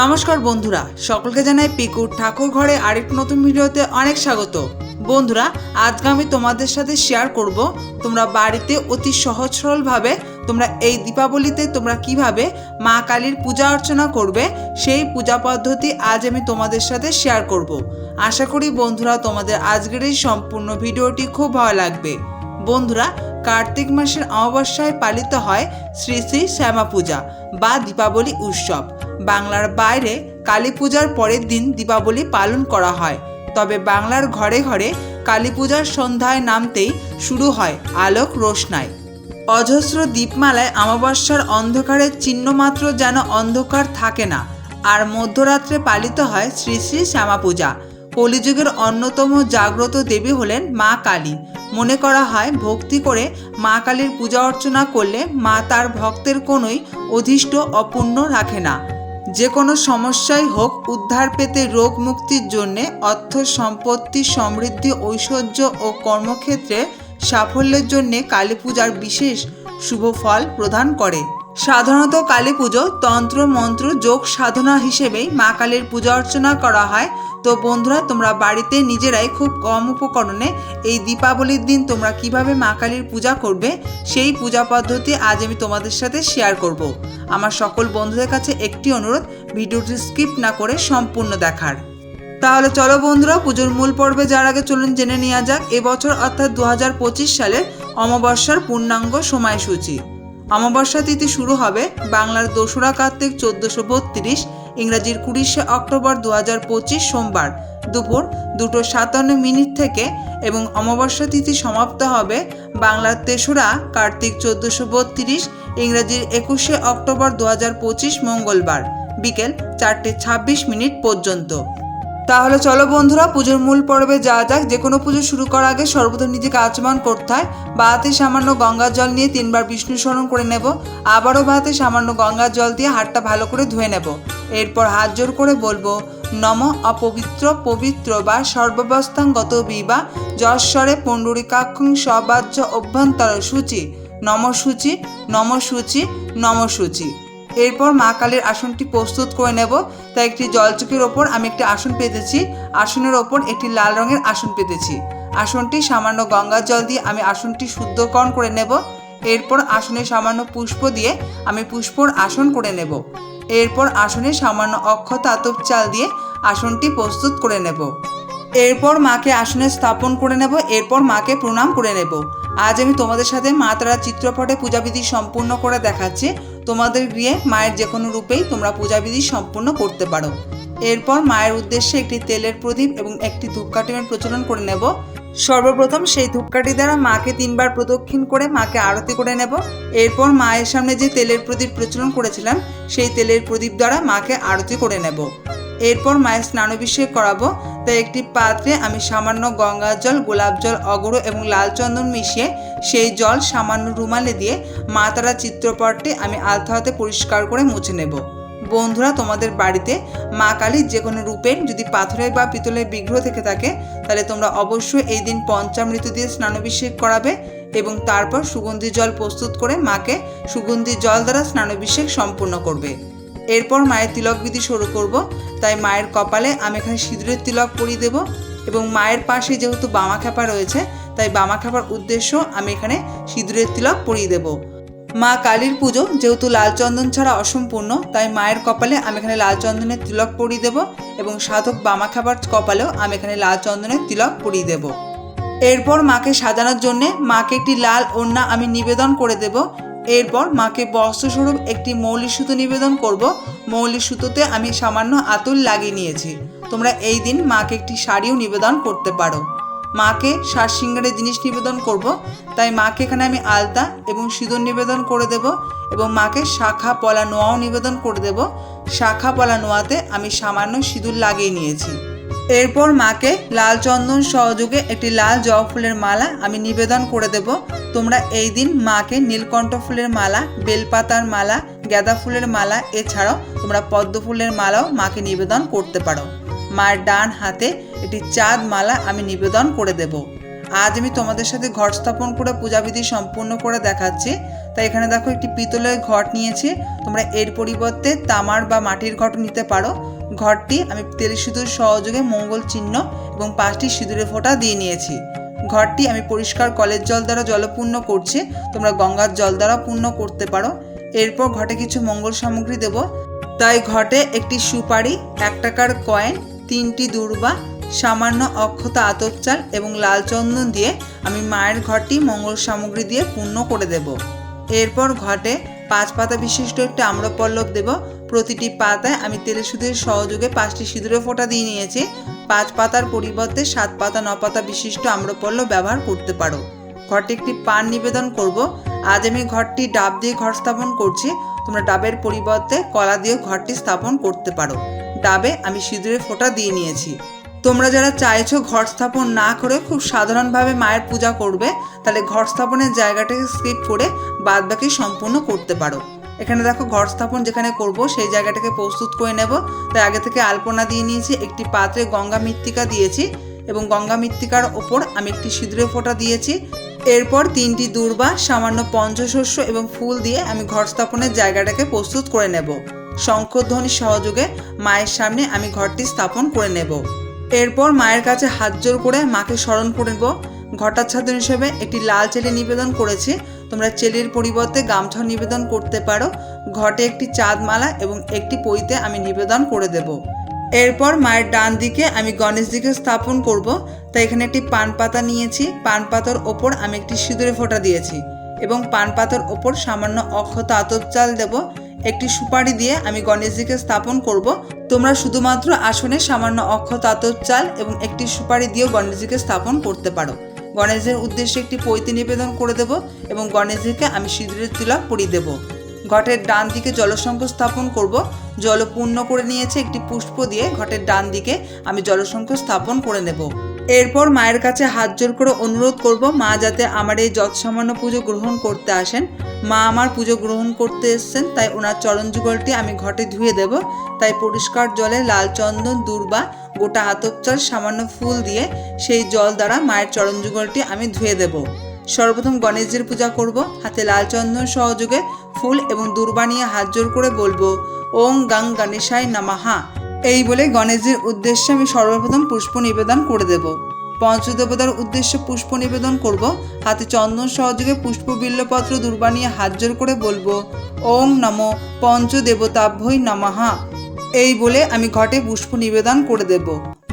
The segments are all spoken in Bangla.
নমস্কার বন্ধুরা, সকলকে জানাই পিকুর ঠাকুর ঘরে আরেকটি নতুন ভিডিওতে অনেক স্বাগত। বন্ধুরা, আজকে আমি তোমাদের সাথে শেয়ার করব তোমরা বাড়িতে অতি সহজ সরলভাবে তোমরা এই দীপাবলিতে তোমরা কীভাবে মা কালীর পূজা অর্চনা করবে, সেই পূজা পদ্ধতি আজ আমি তোমাদের সাথে শেয়ার করব। আশা করি বন্ধুরা তোমাদের আজকের এই সম্পূর্ণ ভিডিওটি খুব ভালো লাগবে। বন্ধুরা, কার্তিক মাসের অমাবস্যায় পালিত হয় শ্রী শ্রী শ্যামা পূজা বা দীপাবলি উৎসব। বাংলার বাইরে কালী পূজার পরের দিন দীপাবলি পালন করা হয়। তবে বাংলার ঘরে ঘরে কালী পূজার সন্ধ্যায় নামতেই শুরু হয় আলোক রোশনায় অজস্র দীপমালায় অমাবস্যার অন্ধকারের চিহ্নমাত্র যেন অন্ধকার থাকে না। আর মধ্যরাত্রে পালিত হয় শ্রী শ্রী শ্যামা পূজা। কলিযুগের অন্যতম জাগ্রত দেবী হলেন মা কালী। মনে করা হয় ভক্তি করে মা কালীর পূজা অর্চনা করলে মা তার ভক্তের কোনোই অধিষ্ঠ অপূর্ণ রাখে না। যে কোনো সমস্যাই হোক, উদ্ধার পেতে রোগ মুক্তির জন্যে অর্থ সম্পত্তি সমৃদ্ধি, ঐশ্বর্য ও কর্মক্ষেত্রে সাফল্যের জন্যে কালী পূজার বিশেষ শুভ ফল প্রদান করে। সাধারণত কালী পুজো তন্ত্র, মন্ত্র, যোগ, সাধনা হিসেবেই মা কালীর পূজা অর্চনা করা হয়। তো বন্ধুরা, তোমরা বাড়িতে নিজেরাই খুব কম উপকরণে এই দীপাবলির দিন তোমরা কীভাবে মা কালীর পূজা করবে, সেই পূজা পদ্ধতি আজ আমি তোমাদের সাথে শেয়ার করব। আমার সকল বন্ধুদের কাছে একটি অনুরোধ, ভিডিওটি স্কিপ না করে সম্পূর্ণ দেখার। তাহলে চলো বন্ধুরা, পুজোর মূল পর্বে যার আগে চলুন জেনে নেওয়া যাক, এবছর অর্থাৎ দু হাজার পঁচিশ সালের অমাবস্যার পূর্ণাঙ্গ সময়সূচি। অমাবস্যা তিথি শুরু হবে বাংলার দোসরা, কার্তিক চোদ্দশো বত্রিশ, ইংরাজির কুড়িশে অক্টোবর দু হাজার পঁচিশ সোমবার। দুপুর দুটো সাতান্ন মিনিট থেকে এবং অমাবস্যা তিথি সমাপ্ত হবে বাংলার তেসরা, কার্তিক চোদ্দশো বত্রিশ, ইংরাজির একুশে অক্টোবর দু হাজার পঁচিশ মঙ্গলবার, বিকেল চারটে ছাব্বিশ মিনিট পর্যন্ত। তাহলে চলো বন্ধুরা, পুজোর মূল পর্বে যাওয়া যাক, যে কোনো পুজো শুরু করার আগে সর্বপ্রথম নিজেকে আচমান করতে হয়। বাহাতে সামান্য গঙ্গার জল নিয়ে তিনবার বিষ্ণু স্মরণ করে নেব। আবারও বাহাতে সামান্য গঙ্গার জল দিয়ে হাতটা ভালো করে ধুয়ে নেব। এরপর হাত জোর করে বলব, নম অপবিত্র পবিত্র বা সর্বাবস্থাঙ্গত বিবা যশ্বরে পুণ্ডরিকাক্ষং সবাজ্য অভ্যন্তর সূচি। নম সূচি নম সূচি নম সূচি। এরপর মা কালীর আসনটি প্রস্তুত করে নেব। তাই একটি জলচকের ওপর আমি একটি আসন পেতেছি। আসনের ওপর একটি লাল রঙের আসন পেতেছি। আসনটি সামান্য গঙ্গার জল দিয়ে আমি আসনটি শুদ্ধকরণ করে নেব। এরপর আসনে সামান্য পুষ্প দিয়ে আমি পুষ্পর আসন করে নেব। এরপর আসনে সামান্য অক্ষত আতপ চাল দিয়ে আসনটি প্রস্তুত করে নেব। এরপর মাকে আসনে স্থাপন করে নেব। এরপর মাকে প্রণাম করে নেব। আজ আমি তোমাদের সাথে মা তারা চিত্রপটে পূজাবিধি সম্পূর্ণ করে দেখাচ্ছি। তোমাদের গৃহে মায়ের যে কোনো রূপেই তোমরা পূজাবিধি সম্পূর্ণ করতে পারো। এরপর মায়ের উদ্দেশ্যে একটি তেলের প্রদীপ এবং একটি ধূপকাঠিমের প্রচলন করে নেব। সর্বপ্রথম সেই ধূপকাঠি দ্বারা মাকে তিনবার প্রদক্ষিণ করে মাকে আরতি করে নেব। এরপর মায়ের সামনে যে তেলের প্রদীপ প্রচলন করেছিলাম, সেই তেলের প্রদীপ দ্বারা মাকে আরতি করে নেব। এরপর মায়ের স্নানাভিষেক করাবো। তাই একটি পাত্রে আমি সামান্য গঙ্গার জল, গোলাপ জল অগরো এবং লাল চন্দন মিশিয়ে সেই জল সামান্য রুমালে দিয়ে মা তারা চিত্রপটটি আমি আলতা হাতে পরিষ্কার করে মুছে নেব। বন্ধুরা, তোমাদের বাড়িতে মা কালীর যে কোনো রূপের যদি পাথরের বা পিতলের বিগ্রহ থেকে থাকে, তাহলে তোমরা অবশ্যই এই দিন পঞ্চামৃত দিয়ে স্নানাভিষেক করাবে এবং তারপর সুগন্ধি জল প্রস্তুত করে মাকে সুগন্ধি জল দ্বারা স্নানাভিষেক সম্পূর্ণ করবে। এরপর মায়ের তিলক বিধি শুরু করব। তাই মায়ের কপালে আমি এখানে সিঁদুরের তিলক পরিয়ে দেব এবং মায়ের পাশে যেহেতু বামা খ্যাপা রয়েছে, তাই বামা খ্যাপার উদ্দেশ্য আমি এখানে সিঁদুরের তিলক পরিয়ে দেব। মা কালীর পুজো, যেহেতু লাল চন্দন ছাড়া অসম্পূর্ণ, তাই মায়ের কপালে আমি এখানে লাল চন্দনের তিলক পরিয়ে দেব এবং সাধক বামা খাবার কপালেও আমি এখানে লাল চন্দনের তিলক পরিয়ে দেব। এরপর মাকে সাজানোর জন্যে মাকে একটি লাল ওড়না আমি নিবেদন করে দেব। এরপর মাকে বস্ত্রস্বরূপ একটি মৌলিক সুতো নিবেদন করব। মৌলিক সুতোতে আমি সামান্য আতুল লাগিয়ে নিয়েছি। তোমরা এই দিন মাকে একটি শাড়িও নিবেদন করতে পারো। মাকে সার সিঙ্গারের জিনিস নিবেদন করব। তাই মাকে এখানে আমি আলতা এবং সিঁদুর নিবেদন করে দেব এবং মাকে শাখা পলা নোয়াও নিবেদন করে দেব। শাখা পলা নোয়াতে আমি সামান্য সিঁদুর লাগিয়ে নিয়েছি। এরপর মাকে লাল চন্দন সহযোগে একটি লাল জবা ফুলের মালা আমি নিবেদন করে দেব। তোমরা এই দিন মাকে নীলকণ্ঠ ফুলের মালা, বেলপাতার মালা, গাঁদা ফুলের মালা, এছাড়াও তোমরা পদ্ম ফুলের মালাও মাকে নিবেদন করতে পারো। মায়ের ডান হাতে একটি চাঁদ মালা আমি নিবেদন করে দেব। আজ আমি তোমাদের সাথে ঘট স্থাপন করে পূজাবিধি সম্পূর্ণ করে দেখাচ্ছি। তাই এখানে দেখো একটি পিতলের ঘট নিয়েছি। তোমরা এর পরিবর্তে তামার বা মাটির ঘট নিতে পারো। ঘরটি আমি তেল সিঁদুর সহযোগে মঙ্গল চিহ্ন এবং পাঁচটি সিঁদুরের ফোঁটা দিয়ে নিয়েছি। ঘরটি আমি পরিষ্কার কলের জল দ্বারা জলপূর্ণ করছি। তোমরা গঙ্গার জল দ্বারা পূর্ণ করতে পারো। এরপর ঘটে কিছু মঙ্গল সামগ্রী দেব। তাই ঘটে একটি সুপারি, এক টাকার কয়েন তিনটি দুর্বা, সামান্য অক্ষত আতপ চাল এবং লাল চন্দন দিয়ে আমি মায়ের ঘরটি মঙ্গল সামগ্রী দিয়ে পূর্ণ করে দেব। এরপর ঘটে পাঁচ পাতা বিশিষ্ট একটি আম্রপল্লব দেব। প্রতিটি পাতায় আমি তেলের সুদের সহযোগে পাঁচটি সিঁদুরে ফোঁটা দিয়ে নিয়েছি। পাঁচ পাতার পরিবর্তে সাত পাতা, ন পাতা বিশিষ্ট আম্রপল্লব ব্যবহার করতে পারো। ঘরটি একটি পান নিবেদন করব। আজ আমি ঘরটি ডাব দিয়ে ঘর স্থাপন করছি। তোমরা ডাবের পরিবর্তে কলা দিয়েও ঘরটি স্থাপন করতে পারো। ডাবে আমি সিঁদুরের ফোঁটা দিয়ে নিয়েছি। তোমরা যারা চাইছো ঘর স্থাপন না করে খুব সাধারণভাবে মায়ের পূজা করবে, তাহলে ঘর স্থাপনের জায়গাটাকে স্কিপ করে বাদ বাকি সম্পূর্ণ করতে পারো। এখানে দেখো ঘর স্থাপন যেখানে করব, সেই জায়গাটাকে প্রস্তুত করে নেব। তাই আগে থেকে আলপনা দিয়ে নিয়েছি, একটি পাত্রে গঙ্গা মৃত্তিকা দিয়েছি এবং গঙ্গা মৃত্তিকার ওপর আমি একটি সিঁদুরে ফোঁটা দিয়েছি। এরপর তিনটি দূর্বা, সামান্য পঞ্চশস্য এবং ফুল দিয়ে আমি ঘর স্থাপনের জায়গাটাকে প্রস্তুত করে নেব। শঙ্খধ্বনি সহযোগে মায়ের সামনে আমি ঘরটি স্থাপন করে নেব। এরপর মায়ের কাছে হাত জোর করে মাকে স্মরণ করে নেব। ঘটাচ্ছাদন হিসেবে একটি লাল চেলি নিবেদন করেছি। তোমরা চেলির পরিবর্তে গামছা নিবেদন করতে পারো। ঘটে একটি চাঁদমালা এবং একটি পইতে আমি নিবেদন করে দেব। এরপর মায়ের ডান দিকে আমি গণেশজিকে স্থাপন করব। তাই এখানে একটি পান পাতা নিয়েছি। পান পাতার ওপর আমি একটি সিঁদুরে ফোঁটা দিয়েছি এবং পান পাতার ওপর সামান্য অক্ষত আতপ চাল দেব। একটি সুপারি দিয়ে আমি গণেশজিকে স্থাপন করব। তোমরা শুধুমাত্র আসনে সামান্য অক্ষত আতপ চাল এবং একটি সুপারি দিয়েও গণেশজিকে স্থাপন করতে পারো। গণেশের উদ্দেশ্যে একটি পৈতি নিবেদন করে দেব এবং গণেশজিকে আমি সিঁদুরের তিলক পরিয়ে দেব। ঘটের ডান দিকে জলসংঘ স্থাপন করব। জল পূর্ণ করে নিয়েছে একটি পুষ্প দিয়ে ঘটের ডান দিকে আমি জলসংঘ স্থাপন করে নেব। এরপর মায়ের কাছে হাত জোর করে অনুরোধ করব, মা যাতে আমার এই যৎসামান্য পুজো গ্রহণ করতে আসেন। মা আমার পুজো গ্রহণ করতে এসছেন, তাই ওনার চরণ যুগলটি আমি ঘটে ধুয়ে দেব। তাই পরিষ্কার জলে লাল চন্দন, দূর্বা, গোটা আতপ চাল সামান্য ফুল দিয়ে সেই জল দ্বারা মায়ের চরণ যুগলটি আমি ধুয়ে দেব। সর্বপ্রথম গণেশজির পূজা করব। হাতে লাল চন্দন সহযোগে ফুল এবং দূর্বা নিয়ে হাত জোর করে বলব, ওং গাং গণেশায় নামাহা এই বলে গণেশজির উদ্দেশ্যে আমি সর্বপ্রথম পুষ্প নিবেদন করে দেব। পঞ্চদেবতার উদ্দেশ্যে পুষ্প নিবেদন করব। হাতে চন্দন সহযোগে পুষ্প বিল্লপত্র দূর্বা নিয়ে হাত জোর করে বলব ওং নম পঞ্চদেবতাভ্যই নমাহা এই বলে আমি ঘটে পুষ্প নিবেদন করে দেব।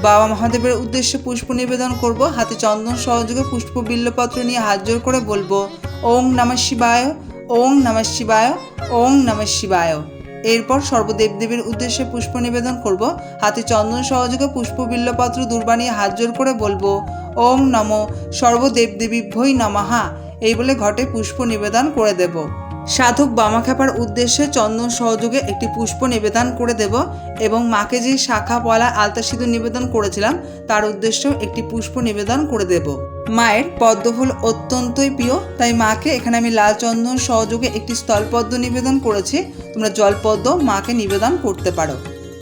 বাবা মহাদেবের উদ্দেশ্যে পুষ্প নিবেদন করব। হাতে চন্দন সহযোগে পুষ্প বিল্লপত্র নিয়ে হাত জোর করে বলব ওং নমঃ শিবায় ওং নমঃ শিবায় ওং নমঃ শিবায়। এরপর সর্বদেবদেবীর উদ্দেশ্যে পুষ্প নিবেদন করব। হাতে চন্দন সহযোগে পুষ্প বিল্লপত্র নিয়ে হাত জোর করে বলব ওং নম সর্বদেবদেবীভ্যই নমাহা এই বলে ঘটে পুষ্প নিবেদন করে দেব। সাধক বামাখ্যাপার উদ্দেশ্যে চন্দন সহযোগে একটি পুষ্প নিবেদন করে দেব এবং মাকে যে শাখা পলা আলতা সিঁদুর নিবেদন করেছিলাম, তার উদ্দেশ্যেও একটি পুষ্প নিবেদন করে দেব। মায়ের পদ্মফুল অত্যন্তই প্রিয়। তাই মাকে এখানে আমি লাল চন্দন সহযোগে একটি স্থলপদ্ম নিবেদন করেছি। তোমরা জলপদ্ম মাকে নিবেদন করতে পারো।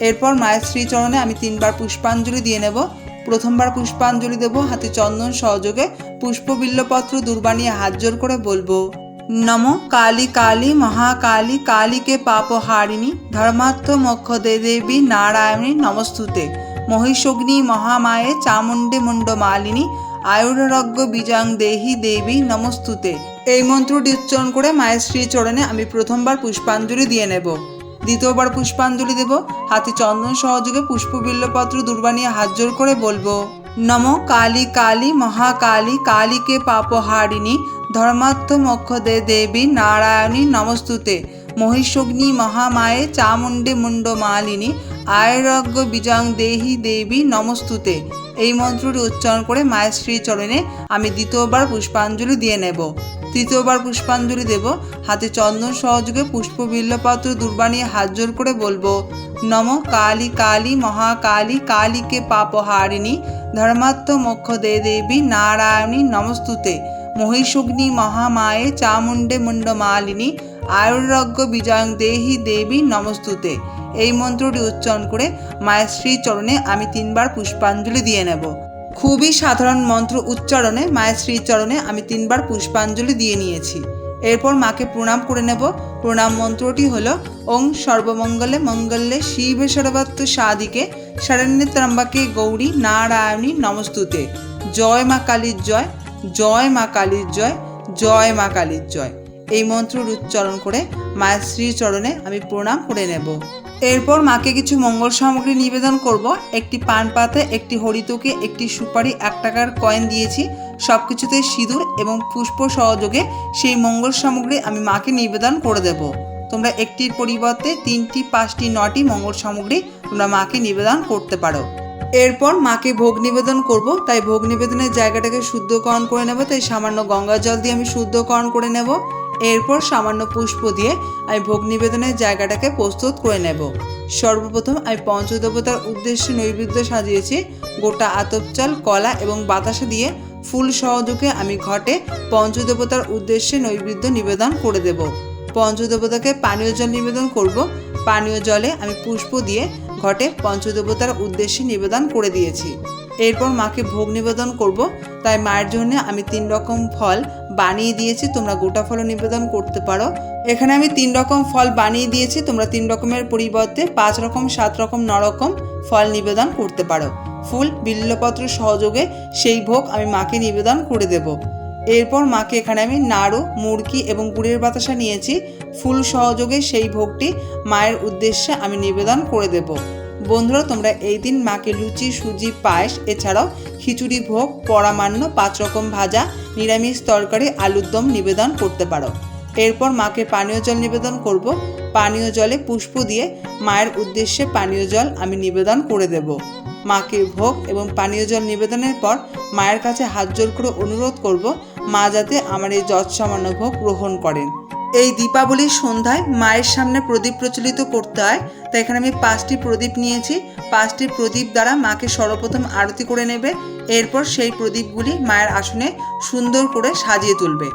এরপর মায়ের শ্রীচরণে আমি তিনবার পুষ্পাঞ্জলি দিয়ে নেব। প্রথমবার পুষ্পাঞ্জলি দেব, হাতে চন্দন সহযোগে। পুষ্পবিল্লপত্র দুর্বানিয়ে হাত জোর করে বলব, নম কালী কালী মহাকালী কালীকে পাপহারিণী ধর্মার্থ মক্ষ দে দেবী নারায়ণী নমস্তুতে। মহিষগ্নি মহামায়ে চামুণ্ডে মুণ্ড মালিনী আয়ুরারোগ্য বীজাং দেহি দেবী নমস্তুতে। এই মন্ত্রটি উচ্চারণ করে মায়ের শ্রীচরণে আমি প্রথমবার পুষ্পাঞ্জলি দিয়ে নেব। দ্বিতীয়বার পুষ্পাঞ্জলি দেব। হাতে চন্দন সহযোগে পুষ্পবিল্লপত্র দুর্বানিয়ে হাত জোর করে বলব, নম কালী কালী মহাকালী কালীকে পাপহারিণী ধর্মার্থ মোক্ষ দে দেবী নারায়ণী নমস্তুতে। মহিষগ্নি মহামায়ে চামুণ্ডে মুণ্ড মালিনী আয়রজ্ঞ বীজাং দেহি দেবী নমস্তুতে। এই মন্ত্রটি উচ্চারণ করে মায়ের শ্রীচরণে আমি দ্বিতীয়বার পুষ্পাঞ্জলি দিয়ে নেব। তৃতীয়বার পুষ্পাঞ্জলি দেব। হাতে চন্দন সহযোগে পুষ্প বিল্লপত্র দুর্বানিয়ে হাত জোর করে বলব, নম কালী কালী মহাকালী কালীকে পাপহারিণী, ধর্মাত্ম মোক্ষ দে দেবী নারায়ণী নমস্তুতে। মহিষগ্নি মহামায়ে চামুণ্ডে মুণ্ড আয়ুরজ্ঞ বিজয়ং দেহি দেবী নমস্তুতে। এই মন্ত্রটি উচ্চারণ করে মায়ের শ্রী চরণে আমি তিনবার পুষ্পাঞ্জলি দিয়ে নেব। খুবই সাধারণ মন্ত্র উচ্চারণে মায়ের শ্রীচরণে আমি তিনবার পুষ্পাঞ্জলি দিয়ে নিয়েছি। এরপর মাকে প্রণাম করে নেব। প্রণাম মন্ত্রটি হল, ওং সর্বমঙ্গলে মঙ্গলে শিবে সর্বাত্ম সাদিকে শরণ্যে ত্রম্বাকে গৌরী নারায়ণী নমস্তুতে। জয় মা কালীর জয় জয় মা কালীর জয় জয় মা কালীর জয়। এই মন্ত্র উচ্চারণ করে মায়ের শ্রীচরণে আমি প্রণাম করে নেব। এরপর মাকে কিছু মঙ্গল সামগ্রী নিবেদন করব। একটি পান পাতা, একটি হরিতকে, একটি সুপারি, এক টাকার কয়েন দিয়েছি। সব কিছুতে সিঁদুর এবং পুষ্প সহযোগে সেই মঙ্গল সামগ্রী আমি মাকে নিবেদন করে দেব। তোমরা একটির পরিবর্তে তিনটি, পাঁচটি, নটি মঙ্গল সামগ্রী তোমরা মাকে নিবেদন করতে পারো। এরপর মাকে ভোগ নিবেদন করব। তাই ভোগ নিবেদনের জায়গাটাকে শুদ্ধকরণ করে নেব। তাই সামান্য গঙ্গা জল দিয়ে আমি শুদ্ধকরণ করে নেব। এরপর সামান্য পুষ্প দিয়ে আমি ভোগ নিবেদনের জায়গাটাকে প্রস্তুত করে নেব। সর্বপ্রথম আমি পঞ্চদেবতার উদ্দেশ্যে নৈবেদ্য সাজিয়েছি। গোটা আতপ চাল, কলা এবং বাতাসা দিয়ে ফুল সহযোগে আমি ঘটে পঞ্চদেবতার উদ্দেশ্যে নৈবেদ্য নিবেদন করে দেব। পঞ্চদেবতাকে পানীয় জল নিবেদন করব। পানীয় জলে আমি পুষ্প দিয়ে ঘটে পঞ্চদেবতার উদ্দেশ্যে নিবেদন করে দিয়েছি। এরপর মাকে ভোগ নিবেদন করব। তাই মায়ের জন্য আমি তিন রকম ফল বানিয়ে দিয়েছি, তোমরা গোটা ফলও নিবেদন করতে পারো। এখানে আমি তিন রকম ফল বানিয়ে দিয়েছি, তোমরা তিন রকমের পরিবর্তে পাঁচ রকম, সাত রকম, ন রকম ফল নিবেদন করতে পারো। ফুল বিল্লপত্র সহযোগে সেই ভোগ আমি মাকে নিবেদন করে দেব। এরপর মাকে এখানে আমি নাড়ু মুরগি এবং গুড়ের বাতাসা নিয়েছি। ফুল সহযোগে সেই ভোগটি মায়ের উদ্দেশ্যে আমি নিবেদন করে দেব। বন্ধুরা, তোমরা এই দিন মাকে লুচি, সুজি, পায়েস, এছাড়াও খিচুড়ি, ভোগ, পরামান্য, পাঁচ রকম ভাজা, নিরামিষ তরকারি, আলুর দম নিবেদন করতে পারো। এরপর মাকে পানীয় জল নিবেদন করব। পানীয় জলে পুষ্প দিয়ে মায়ের উদ্দেশ্যে পানীয় জল আমি নিবেদন করে দেব। মাকে ভোগ এবং পানীয় জল নিবেদনের পর মায়ের কাছে হাত জোর করে অনুরোধ করব, মা যাতে আমার এই যৎসামান্য ভোগ গ্রহণ করেন। এই দীপাবলির সন্ধ্যায় মায়ের সামনে প্রদীপ প্রচলিত করতে হয়। তাই এখানে আমি পাঁচটি প্রদীপ নিয়েছি। পাঁচটি প্রদীপ দ্বারা মাকে সর্বপ্রথম আরতি করে নেবে। এরপর সেই প্রদীপগুলি মায়ের আসনে সুন্দর করে সাজিয়ে তুলবে।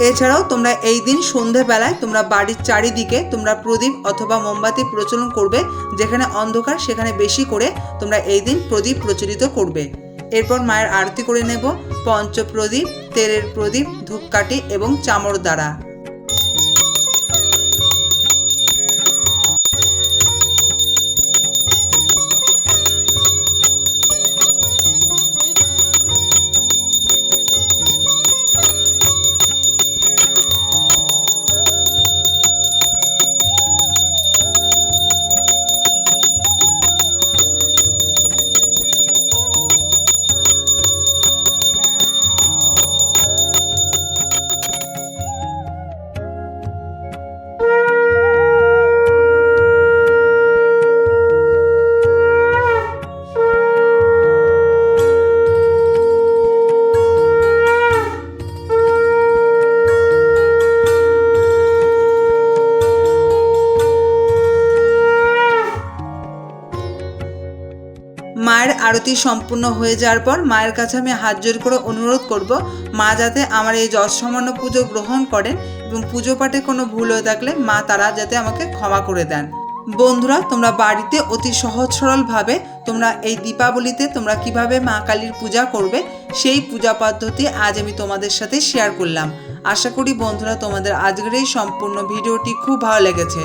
এছাড়াও তোমরা এই দিন সন্ধেবেলায় তোমরা বাড়ির চারিদিকে তোমরা প্রদীপ অথবা মোমবাতি প্রচলন করবে। যেখানে অন্ধকার, সেখানে বেশি করে তোমরা এই দিন প্রদীপ প্রচলিত করবে। এরপর মায়ের আরতি করে নেব। পঞ্চপ্রদীপ, তেলের প্রদীপ, ধূপকাঠি এবং চামড় দ্বারা। আরতি সম্পূর্ণ হয়ে যাওয়ার পর মায়ের কাছে আমি হাত জোর করে অনুরোধ করব, মা যাতে আমার এই যৎসামান্য পুজো গ্রহণ করেন এবং পুজো পাঠে কোনো ভুল হয়ে থাকলে মা তারা যাতে আমাকে ক্ষমা করে দেন। বন্ধুরা, তোমরা বাড়িতে অতি সহজ সরলভাবে তোমরা এই দীপাবলিতে তোমরা কীভাবে মা কালীর পূজা করবে, সেই পূজা পদ্ধতি আজ আমি তোমাদের সাথে শেয়ার করলাম। আশা করি বন্ধুরা, তোমাদের আজকের এই সম্পূর্ণ ভিডিওটি খুব ভালো লেগেছে।